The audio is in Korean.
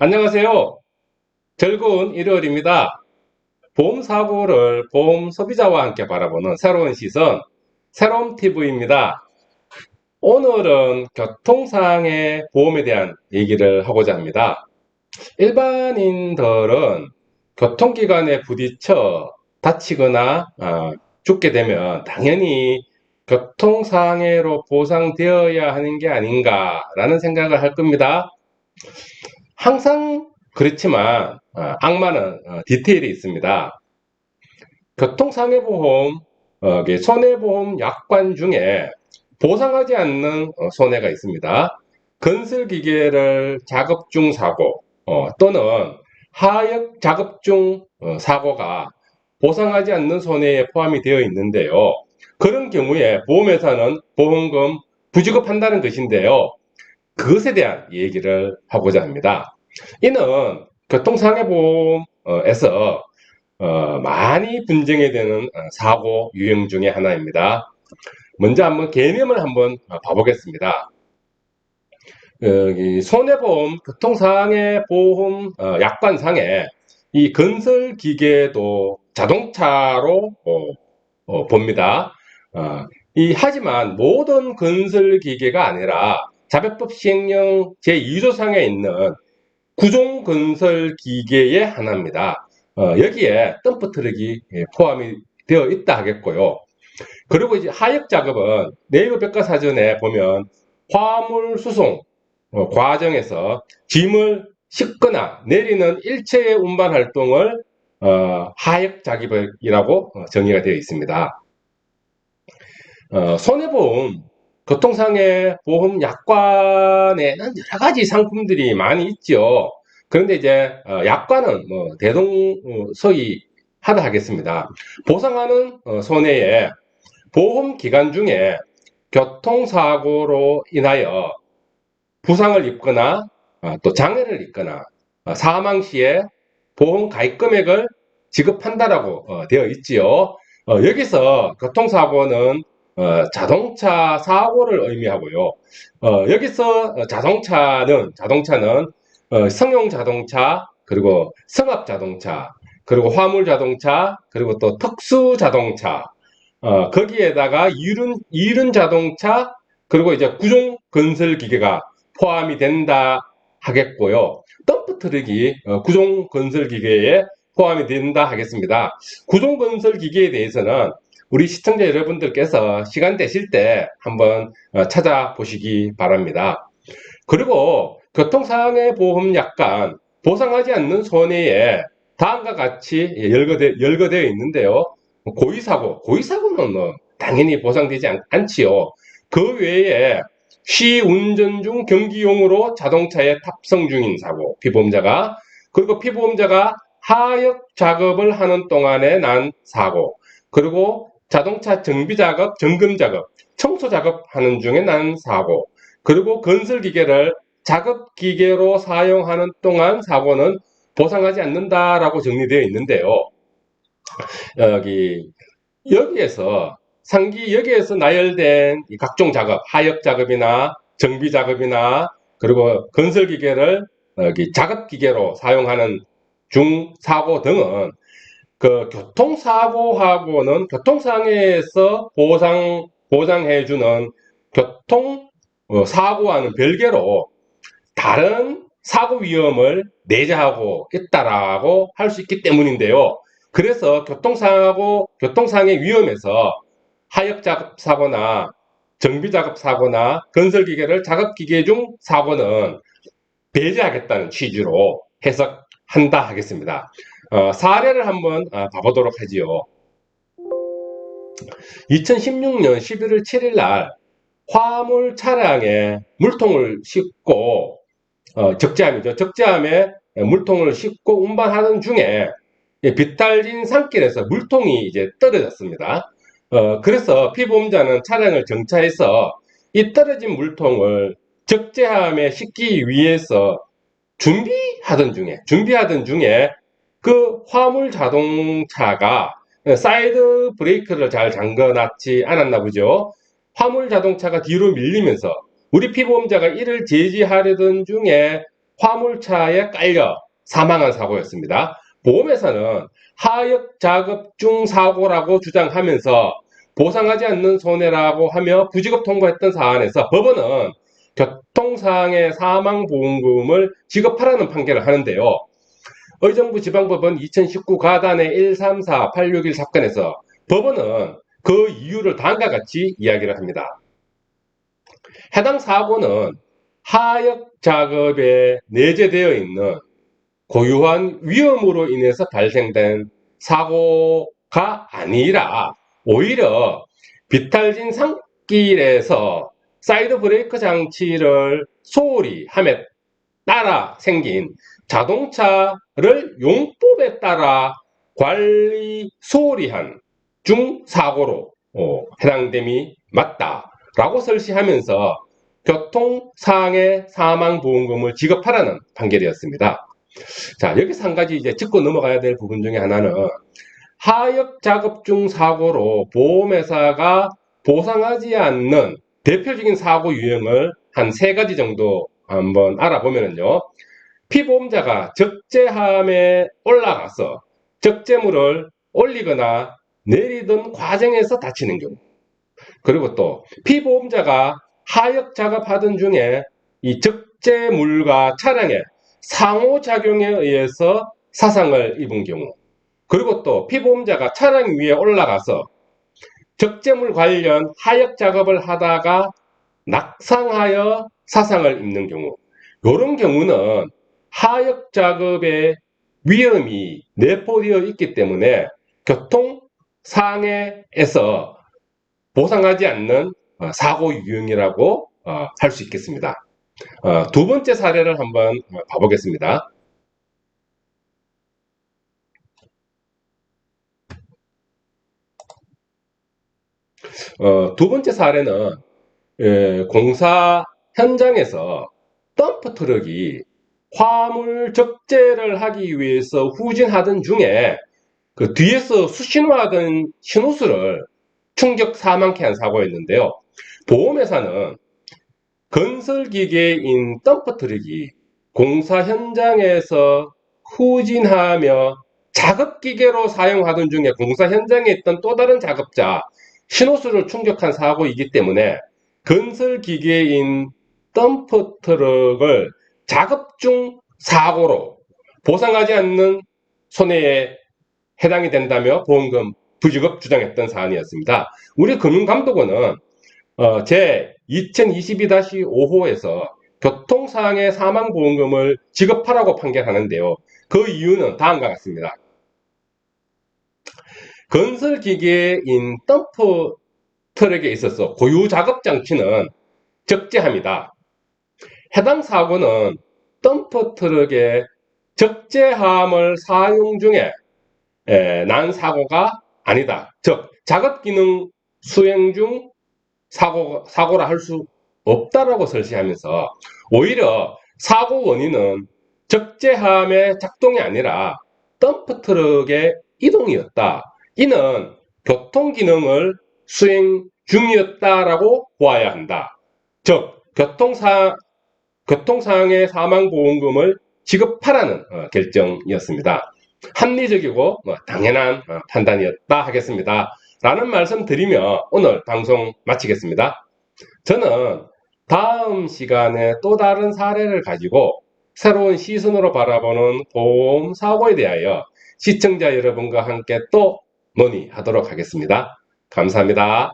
안녕하세요. 즐거운 일요일입니다. 보험 사고를 보험 소비자와 함께 바라보는 새로운 시선, 새로운 TV입니다. 오늘은 교통상의 보험에 대한 얘기를 하고자 합니다. 일반인들은 교통기관에 부딪혀 다치거나 어, 죽게 되면 당연히 교통상해로 보상되어야 하는 게 아닌가라는 생각을 할 겁니다. 항상 그렇지만 어, 악마는 어, 디테일이 있습니다. 교통상해보험, 어, 이게 손해보험 약관 중에 보상하지 않는 어, 손해가 있습니다. 건설기계를 작업 중 사고 어, 또는 하역 작업 중 어, 사고가 보상하지 않는 손해에 포함이 되어 있는데요. 그런 경우에 보험회사는 보험금 부지급한다는 것인데요. 그것에 대한 얘기를 하고자 합니다. 이는 교통상해보험에서 어, 많이 분쟁이 되는 어, 사고 유형 중에 하나입니다. 먼저 한번 개념을 한번 어, 봐보겠습니다. 여기 손해보험, 교통상해보험 어, 약관상에 이 건설기계도 자동차로 어, 어, 봅니다. 어, 이 하지만 모든 건설기계가 아니라 자별법 시행령 제2조상에 있는 구종 건설 기계의 하나입니다. 어, 여기에 덤프 트럭이 예, 포함이 되어 있다 하겠고요. 그리고 이제 하역 작업은 네이버 백과사전에 보면 화물 수송 어, 과정에서 짐을 싣거나 내리는 일체의 운반 활동을 어, 하역 작업이라고 어, 정의가 되어 있습니다. 어, 손해보험 교통상해 보험 약관에는 여러 가지 상품들이 많이 있죠. 그런데 이제 어, 약관은 뭐 대동소이 하다 하겠습니다. 보상하는 어, 손해에 보험 기간 중에 교통사고로 인하여 부상을 입거나 어, 또 장애를 입거나 어, 사망 시에 보험 가입 금액을 지급한다라고 어, 되어 있지요. 어, 여기서 교통사고는 어, 자동차 사고를 의미하고요. 어, 여기서 어, 자동차는 자동차는 어, 성용 자동차 그리고 성합 자동차 그리고 화물 자동차 그리고 또 특수 자동차 어, 거기에다가 이륜 이륜 자동차 그리고 이제 구종 건설 기계가 포함이 된다 하겠고요. 덤프 트럭이 어, 구종 건설 기계에 포함이 된다 하겠습니다. 구종 건설 기계에 대해서는 우리 시청자 여러분들께서 시간 되실 때 한번 어, 찾아보시기 바랍니다. 그리고 교통상해 보험 약관 보상하지 않는 손해에 다음과 같이 열거되, 열거되어 있는데요. 고의사고, 고의사고는 뭐 당연히 보상되지 않, 않지요. 그 외에 시 운전 중 경기용으로 자동차에 탑승 중인 사고, 피보험자가 그리고 피보험자가 하역 작업을 하는 동안에 난 사고, 그리고 자동차 정비 작업, 점검 작업, 청소 작업 하는 중에 난 사고, 그리고 건설 기계를 작업 기계로 사용하는 동안 사고는 보상하지 않는다라고 정리되어 있는데요. 여기 여기에서 상기 여기에서 나열된 이 각종 작업, 하역 작업이나 정비 작업이나 그리고 건설 기계를 여기 작업 기계로 사용하는 중 사고 등은 그 교통사고하고는 교통상해에서 보상, 보장해주는 교통 어, 사고와는 별개로 다른 사고 위험을 내재하고 있다라고 할 수 있기 때문인데요. 그래서 교통사고, 교통상해 위험에서 하역작업 사고나 정비작업 사고나 건설기계를 작업기계 중 사고는 배제하겠다는 취지로 해석한다 하겠습니다. 어, 사례를 한번 아, 봐보도록 하지요. 2016년 11월 7일 날 화물 차량에 물통을 싣고 어, 적재함이죠. 적재함에 물통을 싣고 운반하는 중에 비탈진 산길에서 물통이 이제 떨어졌습니다. 어, 그래서 피보험자는 차량을 정차해서 이 떨어진 물통을 적재함에 싣기 위해서 준비하던 중에 준비하던 중에 그 화물 자동차가 사이드 브레이크를 잘 잠궈놨지 않았나 보죠. 화물 자동차가 뒤로 밀리면서 우리 피보험자가 이를 제지하려던 중에 화물차에 깔려 사망한 사고였습니다. 보험회사는 하역 작업 중 사고라고 주장하면서 보상하지 않는 손해라고 하며 부지급 통보했던 사안에서 법원은 교통상해 사망보험금을 지급하라는 판결을 하는데요. 의정부 지방법원 2019 가단의 134861 사건에서 법원은 그 이유를 다음과 같이 이야기를 합니다. 해당 사고는 하역 작업에 내재되어 있는 고유한 위험으로 인해서 발생된 사고가 아니라 오히려 비탈진 산길에서 사이드 브레이크 장치를 소홀히 함에 따라 생긴 자동차를 용법에 따라 관리 소홀히 한 중사고로 어, 해당됨이 맞다라고 설시하면서 교통상해 사망보험금을 지급하라는 판결이었습니다. 자, 여기서 한 가지 이제 짚고 넘어가야 될 부분 중에 하나는 하역 작업 중 사고로 보험회사가 보상하지 않는 대표적인 사고 유형을 한 세 가지 정도 한번 알아보면요. 피보험자가 적재함에 올라가서 적재물을 올리거나 내리던 과정에서 다치는 경우. 그리고 또 피보험자가 하역 작업하던 중에 이 적재물과 차량의 상호작용에 의해서 사상을 입은 경우. 그리고 또 피보험자가 차량 위에 올라가서 적재물 관련 하역 작업을 하다가 낙상하여 사상을 입는 경우. 이런 경우는 하역 작업의 위험이 내포되어 있기 때문에 교통 상해에서 보상하지 않는 어, 사고 유형이라고 어, 할수 있겠습니다. 어, 두 번째 사례를 한번 봐보겠습니다. 두 번째 사례는 예, 공사 현장에서 덤프 트럭이 화물 적재를 하기 위해서 후진하던 중에 그 뒤에서 수신호하던 신호수를 충격 사망케 한 사고였는데요. 보험회사는 건설기계인 덤프 트럭이 공사 현장에서 후진하며 작업기계로 사용하던 중에 공사 현장에 있던 또 다른 작업자 신호수를 충격한 사고이기 때문에 건설기계인 덤프 트럭을 작업 중 사고로 보상하지 않는 손해에 해당이 된다며 보험금 부지급 주장했던 사안이었습니다. 우리 금융감독원은 어, 제 2022-5호에서 교통상해 사망보험금을 지급하라고 판결하는데요. 그 이유는 다음과 같습니다. 건설기계인 덤프 트럭에 있어서 고유 작업 장치는 적재합니다. 해당 사고는 덤프 트럭의 적재함을 사용 중에 난 사고가 아니다. 즉 작업 기능 수행 중 사고 사고라 할 수 없다라고 설시하면서 오히려 사고 원인은 적재함의 작동이 아니라 덤프 트럭의 이동이었다. 이는 교통 기능을 수행 중이었다라고 보아야 한다. 즉 교통사 교통상해 사망보험금을 지급하라는 어, 결정이었습니다. 합리적이고 뭐 당연한 어, 판단이었다 하겠습니다. 라는 말씀 드리며 오늘 방송 마치겠습니다. 저는 다음 시간에 또 다른 사례를 가지고 새로운 시선으로 바라보는 보험 사고에 대하여 시청자 여러분과 함께 또 논의하도록 하겠습니다. 감사합니다.